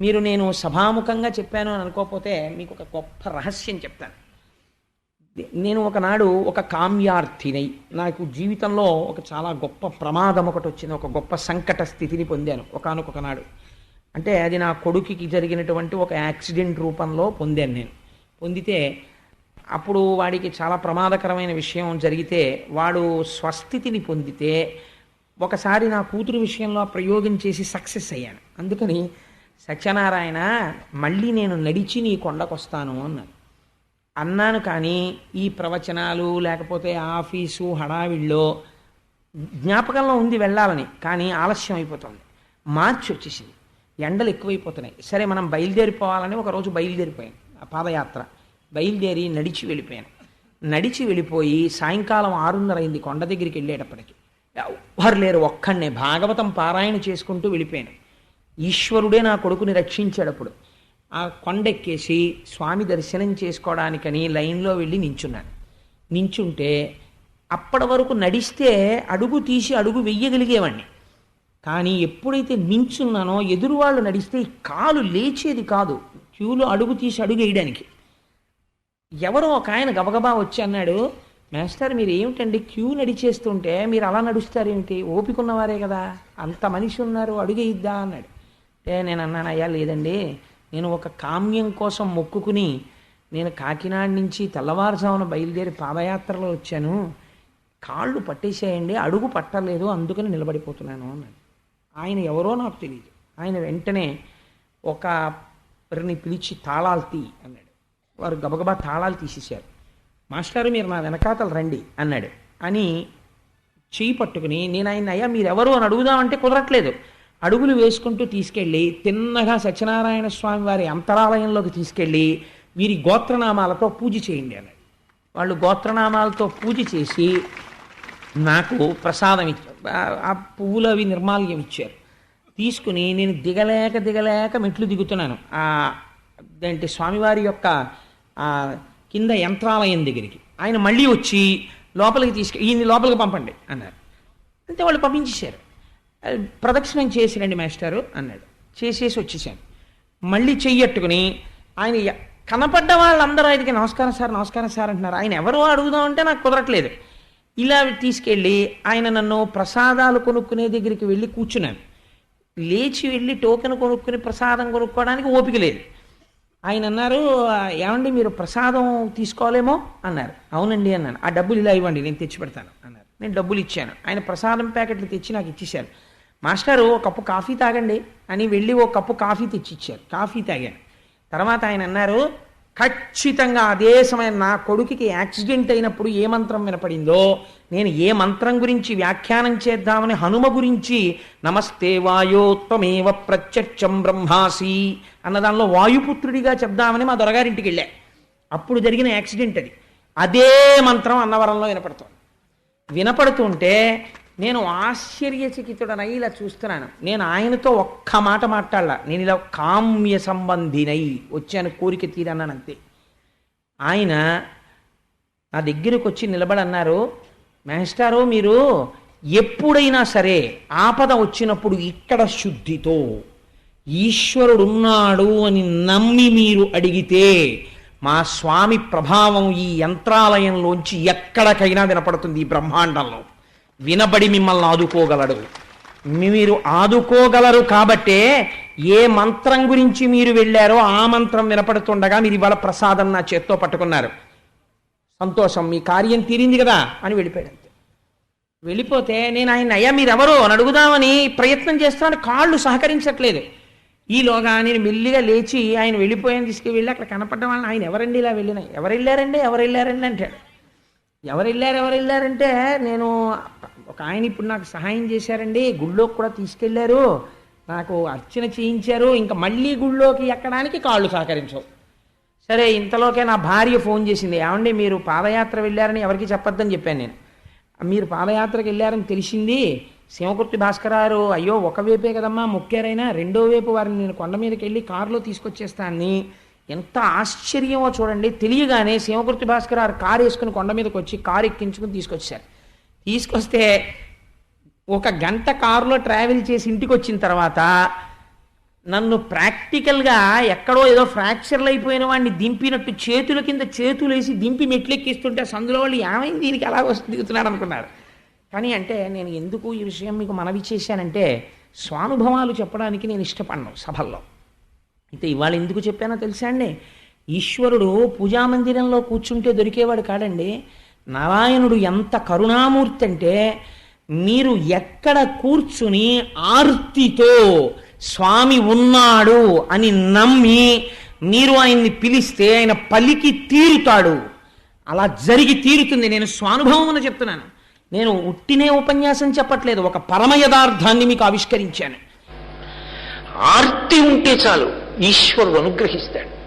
మీరు నేను సభాముఖంగా చెప్పాను అని అనుకోకపోతే మీకు ఒక గొప్ప రహస్యం చెప్తాను. నేను ఒకనాడు ఒక కామ్యార్థినై నాకు జీవితంలో ఒక చాలా గొప్ప ప్రమాదం ఒకటి వచ్చింది ఒక గొప్ప సంకట స్థితిని పొందాను ఒకనొక నాడు అంటే అది నా కొడుకుకి జరిగినటువంటి ఒక యాక్సిడెంట్ రూపంలో పొందాను నేను. పొందితే అప్పుడు వాడికి చాలా ప్రమాదకరమైన విషయం జరిగితే వాడు స్వస్థితిని పొందితే ఒకసారి నా కూతురు విషయంలో ప్రయోగం చేసి సక్సెస్ అయ్యాను. అందుకని సత్యనారాయణ మళ్ళీ నేను నడిచి నీ కొండకొస్తాను అన్నాను అన్నాను కానీ ఈ ప్రవచనాలు లేకపోతే ఆఫీసు హడావిడిలో జ్ఞాపకంలో ఉంది వెళ్ళాలని కానీ ఆలస్యం అయిపోతుంది. మార్చి వచ్చేసింది. ఎండలు ఎక్కువైపోతున్నాయి. సరే మనం బయలుదేరిపోవాలని ఒకరోజు బయలుదేరిపోయాను ఆ పాదయాత్ర. బయలుదేరి నడిచి వెళ్ళిపోయాను. నడిచి వెళ్ళిపోయి సాయంకాలం ఆరున్నర అయింది కొండ దగ్గరికి వెళ్ళేటప్పటికి. ఎవ్వరు లేరు ఒక్కడనే. భాగవతం పారాయణ చేసుకుంటూ వెళ్ళిపోయాను. ఈశ్వరుడే నా కొడుకుని రక్షించాడప్పుడు ఆ కొండెక్కేసి స్వామి దర్శనం చేసుకోవడానికని లైన్లో వెళ్ళి నించున్నాను. నించుంటే అప్పటి వరకు నడిస్తే అడుగు తీసి అడుగు వెయ్యగలిగేవాడిని కానీ ఎప్పుడైతే నించున్నానో ఎదురువాళ్ళు నడిస్తే కాలు లేచేది కాదు. క్యూలో అడుగు తీసి అడుగు వేయడానికి. ఎవరో ఒక ఆయన గబగబా వచ్చి అన్నాడు మేస్టర్ మీరు ఏమిటండి క్యూ నడిచేస్తుంటే మీరు అలా నడుస్తారేమిటి? ఓపిక ఉన్నవారే కదా. అంత మనిషి ఉన్నారు అడుగేయిద్దా అన్నాడు. అంటే నేను అన్నాను అయ్యా లేదండి. నేను ఒక కామ్యం కోసం మొక్కుకుని నేను కాకినాడ నుంచి తెల్లవారుజామున బయలుదేరి పాదయాత్రలో వచ్చాను. కాళ్ళు పట్టేసేయండి అడుగు పట్టలేదు అందుకని నిలబడిపోతున్నాను అన్నాడు. ఆయన ఎవరో నాకు తెలియదు ఆయన వెంటనే ఒక ఒకరిని పిలిచి తాళాలు తీ అన్నాడు. వారు గబగబా తాళాలు తీసేశారు. మాస్టారు మీరు నా వెనకాతలు రండి అన్నాడు. అని చేయి పట్టుకుని నేను ఆయన అయ్యా మీరెవరు? అని అడుగుదామంటే కుదరట్లేదు. అడుగులు వేసుకుంటూ తీసుకెళ్ళి తిన్నగా సత్యనారాయణ స్వామి వారి అంతరాలయంలోకి తీసుకెళ్ళి వీరి గోత్రనామాలతో పూజ చేయండి అన్నాడు. వాళ్ళు గోత్రనామాలతో పూజ చేసి నాకు ప్రసాదం ఇచ్చారు. ఆ- పువ్వులు అవి నిర్మాల్యం ఇచ్చారు. తీసుకుని నేను దిగలేక దిగలేక మెట్లు దిగుతున్నాను. ఆ స్వామివారి యొక్క కింద యంత్రాలయం దగ్గరికి. ఆయన మళ్ళీ వచ్చి లోపలికి తీసుకు ఈయన్ని లోపలికి పంపండి అన్నారు. అంటే వాళ్ళు పంపించేశారు. ప్రదక్షిణం చేసిరండి మాస్టారు అన్నాడు. చేసేసి వచ్చేసాను మళ్ళీ చెయ్యట్టుకుని ఆయన కనపడ్డ వాళ్ళందరూ ఆయనకి నమస్కారం సార్ నమస్కారం సార్ అంటున్నారు. ఆయన ఎవరు అడుగుదామంటే నాకు కుదరట్లేదు. ఇలా తీసుకెళ్ళి ఆయన నన్ను ప్రసాదాలు కొనుక్కునే దగ్గరికి వెళ్ళి కూర్చున్నాను లేచి వెళ్ళి టోకెన్ కొనుక్కుని ప్రసాదం కొనుక్కోవడానికి ఓపిక లేదు. ఆయన అన్నారు ఏమండి మీరు ప్రసాదం తీసుకోవాలేమో? అన్నారు. అవునండి అన్నాను ఆ డబ్బులు ఇలా ఇవ్వండి నేను తెచ్చి పెడతాను అన్నారు. నేను డబ్బులు ఇచ్చాను. ఆయన ప్రసాదం ప్యాకెట్లు తెచ్చి నాకు ఇచ్చేశారు. మాస్టారు ఒక కప్పు కాఫీ తాగండి అని వెళ్ళి ఓ కప్పు కాఫీ తెచ్చి ఇచ్చారు కాఫీ తాగాను తర్వాత ఆయన అన్నారు ఖచ్చితంగా అదే సమయం నా కొడుకుకి యాక్సిడెంట్ అయినప్పుడు ఏ మంత్రం వినపడిందో నేను ఏ మంత్రం గురించి వ్యాఖ్యానం చేద్దామని హనుమ గురించి నమస్తే వాయోత్వమేవ ప్రత్యక్షం బ్రహ్మాసి అన్న దానిలో వాయుపుత్రుడిగా చెప్దామని మా దొరగారింటికి వెళ్ళా. అప్పుడు జరిగిన యాక్సిడెంట్ అది. అదే మంత్రం అన్నవరంలో వినపడుతుంది. వినపడుతుంటే నేను ఆశ్చర్యచకితుడనై ఇలా చూస్తున్నాను. నేను ఆయనతో ఒక్క మాట మాట్లాడలా. నేను ఇలా కామ్య సంబంధినై వచ్చాను కోరిక తీరన్నాను అంతే. ఆయన నా దగ్గరకు వచ్చి నిలబడన్నారు. మేస్టారు మీరు ఎప్పుడైనా సరే ఆపద వచ్చినప్పుడు ఇక్కడ శుద్ధితో ఈశ్వరుడున్నాడు అని నమ్మి మీరు అడిగితే మా స్వామి ప్రభావం ఈ యంత్రాలయంలోంచి ఎక్కడికైనా వినపడుతుంది ఈ బ్రహ్మాండంలో. వినబడి మిమ్మల్ని ఆదుకోగలడు. మీరు ఆదుకోగలరు కాబట్టే ఏ మంత్రం గురించి మీరు వెళ్ళారో ఆ మంత్రం వినపడుతుండగా మీరు ఇవాళ ప్రసాదం నా చేత్తో పట్టుకున్నారు. సంతోషం మీ కార్యం తీరింది కదా అని వెళ్ళిపోయాడు వెళ్ళిపోతే నేను ఆయన అయ్యా మీరెవరో అని అడుగుదామని ప్రయత్నం చేస్తున్నాను కాళ్ళు సహకరించట్లేదు. ఈలోగా నేను మెల్లిగా లేచి ఆయన వెళ్ళిపోయాను తీసుకువెళ్ళి అక్కడ కనపడ్డ వాళ్ళని ఆయన ఎవరండి ఇలా వెళ్ళిన? ఎవరు వెళ్ళారండి ఎవరు వెళ్ళారండి అంటాడు. ఎవరు వెళ్ళారు ఎవరు వెళ్ళారంటే నేను ఒక ఆయన ఇప్పుడు నాకు సహాయం చేశారండి గుళ్ళోకి కూడా తీసుకెళ్ళారు. నాకు అర్చన చేయించారు ఇంకా మళ్ళీ గుళ్ళోకి ఎక్కడానికి కాళ్ళు సహకరించవు. సరే ఇంతలోకే నా భార్య ఫోన్ చేసింది ఏమండి మీరు పాదయాత్ర వెళ్ళారని ఎవరికి చెప్పొద్దని చెప్పాను నేను. మీరు పాదయాత్రకు వెళ్ళారని తెలిసింది శివకుర్తి భాస్కరారు అయ్యో ఒక వైపే కదమ్మా ముఖ్యారైనా రెండో వైపు వారిని నేను కొండ మీదకి వెళ్ళి కారులో తీసుకొచ్చేస్తానని. ఎంత ఆశ్చర్యమో చూడండి తెలియగానే శివకుర్తి భాస్కరారు కారు వేసుకుని కొండ మీదకి వచ్చి కారు ఎక్కించుకుని తీసుకొచ్చారు. తీసుకొస్తే ఒక గంట కారులో ట్రావెల్ చేసి ఇంటికి వచ్చిన తర్వాత నన్ను ప్రాక్టికల్గా ఎక్కడో ఏదో ఫ్రాక్చర్లు అయిపోయిన వాడిని దింపినట్టు చేతుల కింద చేతులు వేసి దింపి మెట్లెక్కిస్తుంటే సందులో వాళ్ళు ఏమైంది దీనికి ఎలా వస్తుంది దిగుతున్నాడు అనుకున్నారు. కానీ అంటే నేను ఎందుకు ఈ విషయం మీకు మనవి చేశానంటే స్వానుభవాలు చెప్పడానికి నేను ఇష్టపడను సభల్లో. అయితే ఇవాళ ఎందుకు చెప్పానో తెలుసా అండి? ఈశ్వరుడు పూజామందిరంలో కూర్చుంటే దొరికేవాడు కాడండి. నారాయణుడు ఎంత కరుణామూర్తి అంటే మీరు ఎక్కడ కూర్చుని ఆర్తితో స్వామి ఉన్నాడు అని నమ్మి మీరు ఆయన్ని పిలిస్తే ఆయన పలికి తీరుతాడు. అలా జరిగి తీరుతుంది. నేను స్వానుభవం చెప్తున్నాను. నేను ఉట్టినే ఉపన్యాసం చెప్పట్లేదు. ఒక పరమ యథార్థాన్ని మీకు ఆవిష్కరించాను. ఆర్తి ఉంటే చాలు. ఈశ్వరుడు అనుగ్రహిస్తాడు.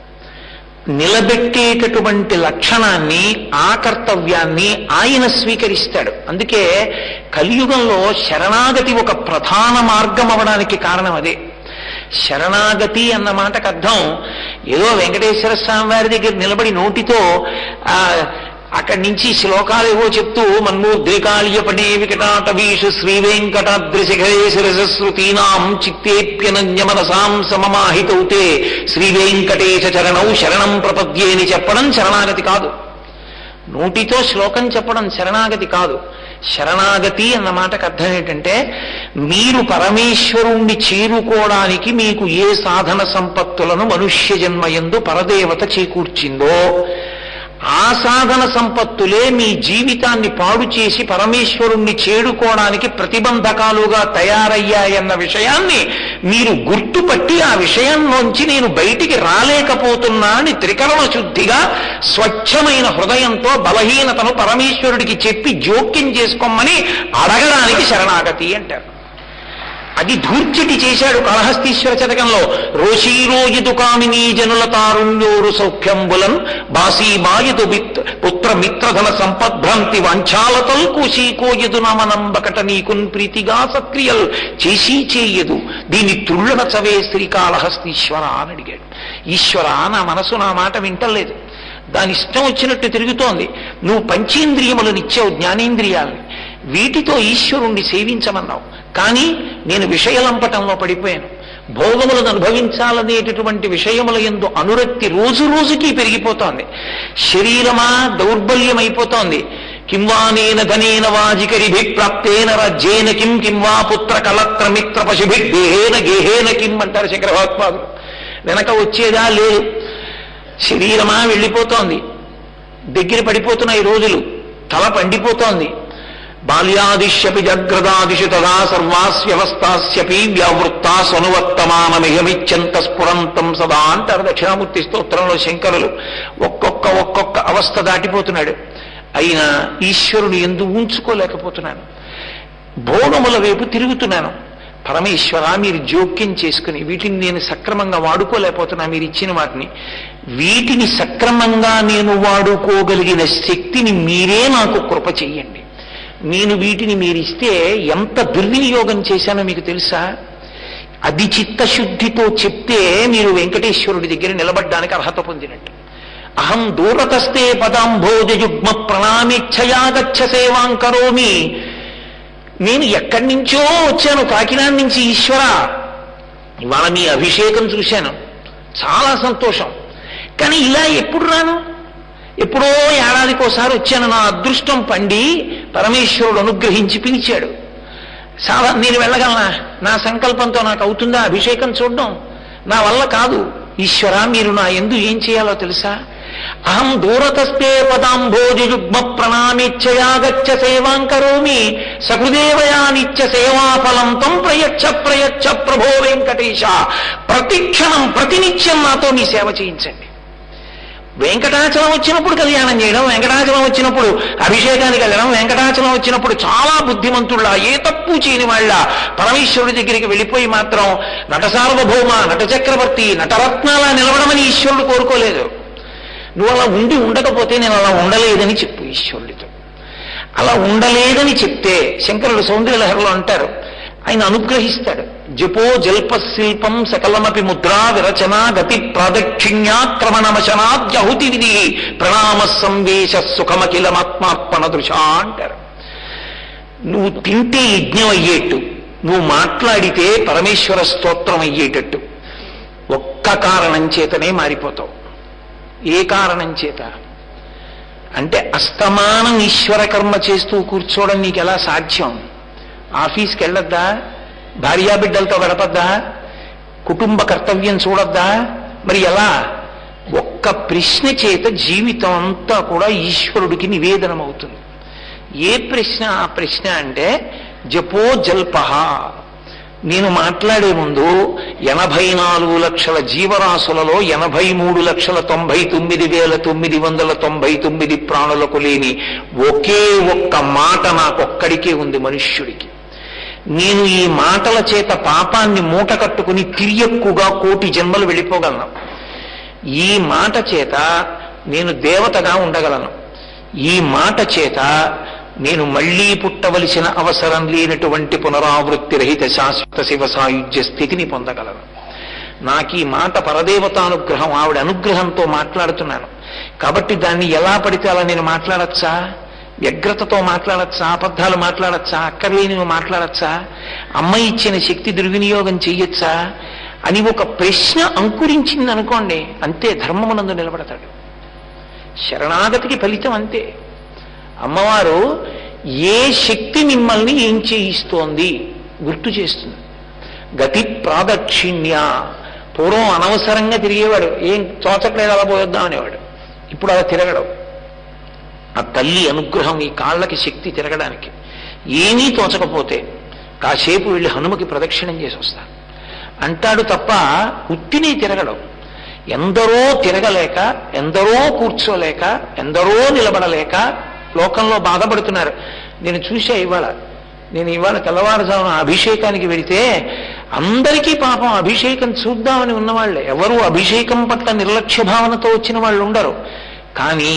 నిలబెట్టేటటువంటి లక్షణాన్ని ఆ కర్తవ్యాన్ని ఆయన స్వీకరిస్తాడు. అందుకే కలియుగంలో శరణాగతి ఒక ప్రధాన మార్గం అవడానికి కారణం అదే. శరణాగతి అన్న మాటకు అర్థం ఏదో వెంకటేశ్వర స్వామి వారి దగ్గర నిలబడి నోటితో ఆ అక్కడి నుంచి శ్లోకాలు ఏవో చెప్తూ మన్మూద్రికాళ్యపటే వికటాటవీషు శ్రీ చిత్తేప్యనన్యమనసాం సమమాహితౌతే. శ్రీవేంకటేశ చరణౌ శరణం ప్రపద్యే అని చెప్పడం శరణాగతి కాదు. నోటితో శ్లోకం చెప్పడం శరణాగతి కాదు. శరణాగతి అన్న మాటకు అర్థం ఏంటంటే మీరు పరమేశ్వరుణ్ణి చేరుకోవడానికి మీకు ఏ సాధన సంపత్తులను మనుష్య జన్మయందు పరదేవత చేకూర్చిందో ఆ సాధన సంపత్తులే మీ జీవితాన్ని పాడు చేసి పరమేశ్వరుణ్ణి చేరుకోవడానికి ప్రతిబంధకాలుగా తయారయ్యాయన్న విషయాన్ని మీరు గుర్తుపట్టి ఆ విషయంలోంచి నేను బయటికి రాలేకపోతున్నా అని త్రికరణ శుద్ధిగా స్వచ్ఛమైన హృదయంతో బలహీనతను పరమేశ్వరుడికి చెప్పి జోక్యం చేసుకోమని అడగడానికి శరణాగతి అంటారు. అది ధూర్చటి చేశాడు కాళహస్తీశ్వర శతకంలో రోషీరోయదు కామినీ జనుల తారుణ్యోరు సౌఖ్యంబులన్ బాసీమాయదు మిత్ పుత్ర మిత్రధన సంపద్భ్రాంతి వాంఛాలతల్ కోశీకోయదు నామనంబకట నీకున్ ప్రీతిగా సక్రియల్ చేసి చేయదు. దీని తుళ్ళన చవే శ్రీకాళహస్తీశ్వర అని అడిగాడు. ఈశ్వర నా మనసు నా మాట వింటలేదు. దాని ఇష్టం వచ్చినట్టు తిరుగుతోంది. నువ్వు పంచేంద్రియములను ఇచ్చావు జ్ఞానేంద్రియాలని. వీటితో ఈశ్వరుణ్ణి సేవించమన్నావు. కానీ నేను విషయలంపటంలో పడిపోయాను. భోగములను అనుభవించాలనేటటువంటి విషయముల ఎందు అనురక్తి రోజు రోజుకి పెరిగిపోతోంది. శరీరమా దౌర్బల్యమైపోతోంది. కింవానేన ధనేన వాజికరిభి ప్రాప్తేన రాజ్యేన కిం కింవా పుత్ర కలత్ర మిత్ర పశుభి గేహేన గేహేన కిం అంటారు శంకర భగవత్పాదులు వెనక వచ్చేదా లేదు. శరీరమా వెళ్ళిపోతోంది. దగ్గర పడిపోతున్నాయి రోజులు. తల పండిపోతోంది. బాల్యాదిశ్యపి జగ్రదాదిషు తదా సర్వాస్యవస్థాస్యపి వ్యావృత్తా సనువర్తమానమిహమిత్యంత స్ఫురంతం సదా అంటారు దక్షిణామూర్తి స్తోత్రంలో శంకరులు. ఒక్కొక్క ఒక్కొక్క అవస్థ దాటిపోతున్నాడు. అయినా ఈశ్వరుడు ఎందు ఉంచుకోలేకపోతున్నాను. భోగముల వైపు తిరుగుతున్నాను. పరమేశ్వర మీరు జోక్యం చేసుకుని వీటిని నేను సక్రమంగా వాడుకోలేకపోతున్నా మీరు ఇచ్చిన వాటిని. వీటిని సక్రమంగా నేను వాడుకోగలిగిన శక్తిని మీరే నాకు కృప చెయ్యండి. నేను వీటిని మీరిస్తే ఎంత దుర్వినియోగం చేశానో మీకు తెలుసా? అది చిత్తశుద్ధితో చెప్తే మీరు వెంకటేశ్వరుడి దగ్గర నిలబడ్డానికి అర్హత పొందినట్టు. అహం దూరతస్తే పదాంభోజయుగ్మ యుగ్మ గచ్చ సేవాం కరోమి. నేను ఎక్కడి నుంచో వచ్చాను కాకినాడ నుంచి ఈశ్వర. ఇవాళ మీ అభిషేకం చూశాను. చాలా సంతోషం. కానీ ఇలా ఎప్పుడు రాను? ఎప్పుడో ఏడాదికోసారి వచ్చాను. నా అదృష్టం పండి పరమేశ్వరుడు అనుగ్రహించి పిలిచాడు. సాధ నేను వెళ్ళగలనా? నా సంకల్పంతో నాకు అవుతుందా? అభిషేకం చూడడం. నా వల్ల కాదు. ఈశ్వర మీరు నా ఎందు ఏం చేయాలో తెలుసా? అహం దూరతస్తే పదాంభోజయుగ్మ ప్రణామిచ్చయా గచ్చ సేవాం కరోమి. సహృదేవయా నిత్య సేవాఫలం తం ప్రయచ్చ ప్రయచ్చ ప్రభో వెంకటేశ. ప్రతిక్షణం ప్రతినిత్యం నాతో మీ సేవ చేయించండి. వెంకటాచలం వచ్చినప్పుడు కళ్యాణం చేయడం వెంకటాచలం వచ్చినప్పుడు అభిషేకానికి వెళ్ళడం వెంకటాచలం వచ్చినప్పుడు చాలా బుద్ధిమంతుళ్ళ ఏ తప్పు చేయని వాళ్ళ పరమేశ్వరుడి దగ్గరికి వెళ్ళిపోయి మాత్రం నట సార్వభౌమ నట చక్రవర్తి నటరత్నాలా నిలవడమని ఈశ్వరుడు కోరుకోలేదు. నువ్వు అలా ఉండి ఉండకపోతే నేను అలా ఉండలేదని చెప్పు ఈశ్వరుడితో. అలా ఉండలేదని చెప్తే శంకరుడు సౌందర్యలహరిలో అంటారు. ఆయన అనుగ్రహిస్తాడు. జపో జల్ప శిల్పం సకలమపి ముద్రా విరచనా గతి ప్రాదక్షిణ్యాక్రమణమశనాద్యహుతి విధి ప్రణామ సంవేశ సుఖమఖిలమాత్మార్పణ దృశా అంటారు నువ్వు తింటే యజ్ఞం అయ్యేట్టు నువ్వు మాట్లాడితే పరమేశ్వర స్తోత్రం అయ్యేటట్టు కారణం చేతనే మారిపోతావు. ఏ కారణం చేత? అంటే అస్తమానం ఈశ్వర కర్మ చేస్తూ కూర్చోవడం నీకు ఎలా సాధ్యం? ఆఫీస్కి వెళ్ళొద్దా భార్యా బిడ్డలతో గడపద్దా? కుటుంబ కర్తవ్యం చూడద్దా? మరి ఎలా? ఒక్క ప్రశ్న చేత జీవితం అంతా కూడా ఈశ్వరుడికి నివేదనం అవుతుంది ఏ ప్రశ్న? ఆ ప్రశ్న అంటే జపో జల్పహ నేను మాట్లాడే ముందు ఎనభై నాలుగు లక్షల జీవరాశులలో ఎనభై మూడు లక్షల తొంభై తొమ్మిది వేల తొమ్మిది వందల తొంభై తొమ్మిది ప్రాణులకు లేని ఒకే ఒక్క మాట నాకొక్కడికే ఉంది మనుష్యుడికి. నేను ఈ మాటల చేత పాపాన్ని మూట కట్టుకుని తిరియక్కుగా కోటి జన్మలు వెళ్ళిపోగలను. ఈ మాట చేత నేను దేవతగా ఉండగలను. ఈ మాట చేత నేను మళ్ళీ పుట్టవలసిన అవసరం లేనటువంటి పునరావృత్తి రహిత శాశ్వత శివ సాయుధ్య స్థితిని పొందగలను. నాకు ఈ మాట పరదేవతానుగ్రహం ఆవిడ అనుగ్రహంతో మాట్లాడుతున్నాను. కాబట్టి దాన్ని ఎలా పడితే అలా నేను మాట్లాడచ్చా? వ్యగ్రతతో మాట్లాడచ్చా? అబద్ధాలు మాట్లాడచ్చా? అక్కర్లేనివి మాట్లాడచ్చా? అమ్మ ఇచ్చిన శక్తి దుర్వినియోగం చెయ్యొచ్చా? అని ఒక ప్రశ్న అంకురించింది అనుకోండి అంతే ధర్మమునందు నిలబడతాడు. శరణాగతికి ఫలితం అంతే. అమ్మవారు ఏ శక్తి మిమ్మల్ని ఏం చేయిస్తోంది గుర్తు చేస్తుంది. గతి ప్రాదక్షిణ్య. పూర్వం అనవసరంగా తిరిగేవాడు ఏం తోచట్లేదు అలా పోయొద్దాం అనేవాడు. ఇప్పుడు అలా తిరగడం. ఆ తల్లి అనుగ్రహం ఈ కాళ్ళకి శక్తి తిరగడానికి. ఏమీ తోచకపోతే కాసేపు వెళ్ళి హనుమకి ప్రదక్షిణం చేసి వస్తాను అంటాడు తప్ప ఉత్తిని తిరగడం. ఎందరో తిరగలేక ఎందరో కూర్చోలేక ఎందరో నిలబడలేక లోకంలో బాధపడుతున్నారు. నేను చూసా ఇవాళ నేను ఇవాళ తెల్లవారుజామున అభిషేకానికి వెళితే అందరికీ పాపం అభిషేకం చూద్దామని ఉన్నవాళ్ళే ఎవరు అభిషేకం పట్ల నిర్లక్ష్య భావనతో వచ్చిన వాళ్ళు ఉండరు. కానీ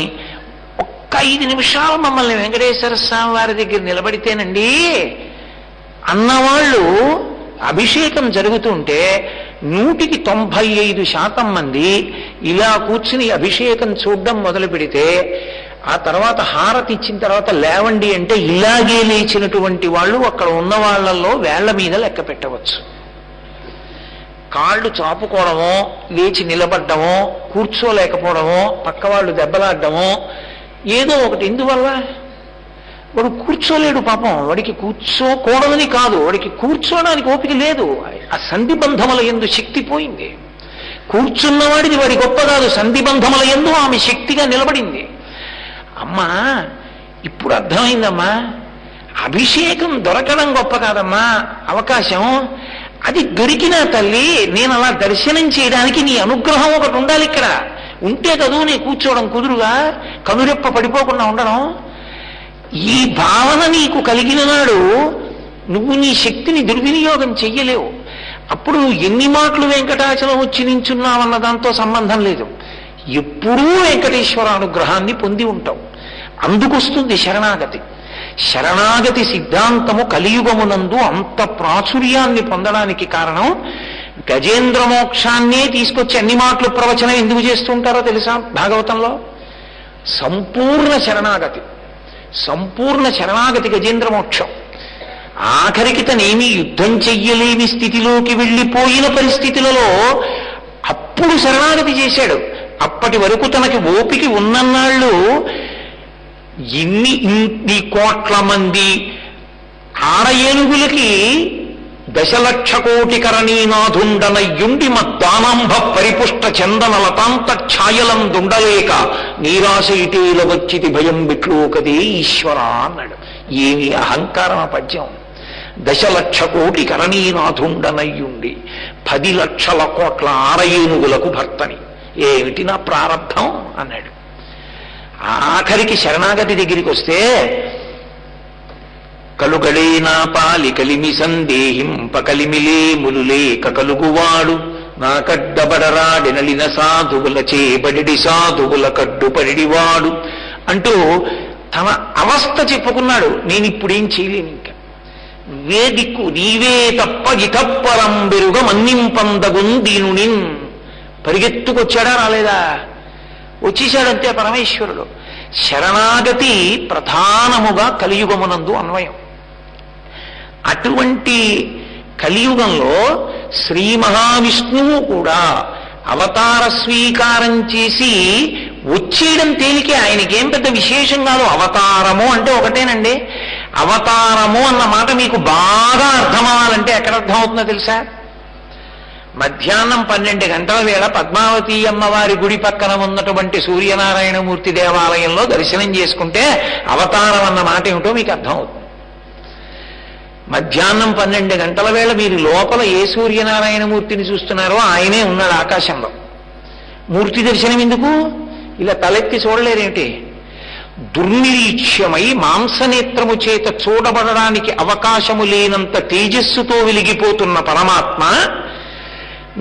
ఒక్క ఐదు నిమిషాలు మమ్మల్ని వెంకటేశ్వర స్వామి వారి దగ్గర నిలబడితేనండి. అన్నవాళ్ళు అభిషేకం జరుగుతుంటే నూటికి తొంభై ఐదు శాతం మంది ఇలా కూర్చుని అభిషేకం చూడడం మొదలు పెడితే ఆ తర్వాత హారతి ఇచ్చిన తర్వాత లేవండి అంటే ఇలాగే లేచినటువంటి వాళ్ళు అక్కడ ఉన్న వాళ్ళల్లో వేళ్ళ మీద లెక్క పెట్టవచ్చు. కాళ్ళు చాపుకోవడమో లేచి నిలబడ్డమో కూర్చోలేకపోవడమో పక్క వాళ్ళు దెబ్బలాడడమో ఏదో ఒకటి. ఎందువల్ల? వాడు కూర్చోలేడు పాపం. వాడికి కూర్చోకూడదని కాదు. వాడికి కూర్చోడానికి ఓపిక లేదు. ఆ సంధిబంధముల ఎందు శక్తి పోయింది. కూర్చున్నవాడిది వాడి గొప్ప కాదు. సంధిబంధముల ఎందు ఆమె శక్తిగా నిలబడింది. అమ్మా ఇప్పుడు అర్థమైందమ్మా. అభిషేకం దొరకడం గొప్ప కాదమ్మా. అవకాశం అది దొరికినా తల్లి నేను అలా దర్శనం చేయడానికి నీ అనుగ్రహం ఒకటి ఉండాలి ఇక్కడ. ఉంటే కదూ నీ కూర్చోవడం కుదురుగా? కనురెప్ప పడిపోకుండా ఉండడం? ఈ భావన నీకు కలిగిన నాడు నువ్వు నీ శక్తిని దుర్వినియోగం చెయ్యలేవు. అప్పుడు ఎన్ని మాటలు వెంకటాచలం వచ్చి నించున్నావన్న దాంతో సంబంధం లేదు. ఎప్పుడూ వెంకటేశ్వర అనుగ్రహాన్ని పొంది ఉంటావు. అందుకొస్తుంది శరణాగతి. శరణాగతి సిద్ధాంతము కలియుగమునందు అంత ప్రాచుర్యాన్ని పొందడానికి కారణం గజేంద్ర మోక్షాన్నే తీసుకొచ్చి అన్ని మాటలు ప్రవచనం ఎందుకు చేస్తుంటారో తెలుసా? భాగవతంలో? సంపూర్ణ శరణాగతి. సంపూర్ణ శరణాగతి గజేంద్ర మోక్షం ఆఖరికి తనేమి యుద్ధం చెయ్యలేని స్థితిలోకి వెళ్ళిపోయిన పరిస్థితులలో అప్పుడు శరణాగతి చేశాడు. అప్పటి వరకు తనకి ఓపిక ఉన్నన్నాళ్ళు ఇన్ని ఇన్ని కోట్ల మంది ఆడ ఏనుగులకి దశలక్ష కోటి కరణీనాథుండనయ్యుండి మద్దానాంభ పరిపుష్ట చందన లతాంత ఛాయలందుండలేక నీరాశ ఇటీల వచ్చితి భయం విట్లోకదే ఈశ్వర అన్నాడు. ఏమి అహంకారం ఆ పద్యం? దశలక్ష కోటి కరణీనాథుండనయ్యుండి పది లక్షల కోట్ల ఆరయేనుగులకు భర్తని. ఏమిటి నా ప్రారంభం? అన్నాడు. ఆఖరికి శరణాగతి దగ్గరికి వస్తే కలుగడేనా పాలి కలిమి సందేహింప కలిమిలే ములులేక కలుగువాడు. నా కడ్డబడరాడినలిన సాధువుల చేబడి సాధువుల కడ్డుపడివాడు అంటూ తన అవస్థ చెప్పుకున్నాడు. నేనిప్పుడేం చేయలేను ఇంకా. నువ్వే దిక్కు నీవే తప్ప ఇతప్పరం బెరుగ మన్నింపందగుందీనునిన్ పరిగెత్తుకొచ్చాడా రాలేదా? వచ్చేశాడంతే పరమేశ్వరుడు. శరణాగతి ప్రధానముగా కలియుగమునందు అన్వయం. అటువంటి కలియుగంలో శ్రీ మహావిష్ణువు కూడా అవతార స్వీకారం చేసి వచ్చేయడం తేలికే ఆయనకేం పెద్ద విశేషం కాదు. అవతారము అంటే ఒకటేనండి. అవతారము అన్న మాట మీకు బాగా అర్థమవ్వాలంటే ఎక్కడ అర్థమవుతుందో తెలుసా? మధ్యాహ్నం పన్నెండు గంటల వేళ పద్మావతి అమ్మవారి గుడి పక్కన ఉన్నటువంటి సూర్యనారాయణమూర్తి దేవాలయంలో దర్శనం చేసుకుంటే అవతారం అన్న మాట ఏమిటో మీకు అర్థమవుతుంది. మధ్యాహ్నం పన్నెండు గంటల వేళ మీరు లోపల ఏ సూర్యనారాయణమూర్తిని చూస్తున్నారో ఆయనే ఉన్నాడు ఆకాశంలో. మూర్తి దర్శనం ఎందుకు? ఇలా తలెత్తి చూడలేరేంటి? దుర్నిరీక్ష్యమై మాంసనేత్రము చేత చూడబడడానికి అవకాశము లేనంత తేజస్సుతో వెలిగిపోతున్న పరమాత్మ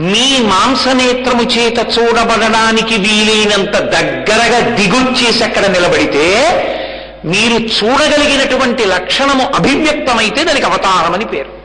మీ మాంసనేత్రము చేత చూడబడడానికి వీలైనంత దగ్గరగా దిగొచ్చేసి అక్కడ నిలబడితే మీరు చూడగలిగినటువంటి లక్షణము అభివ్యక్తమైతే దానికి అవతారమని పేరు.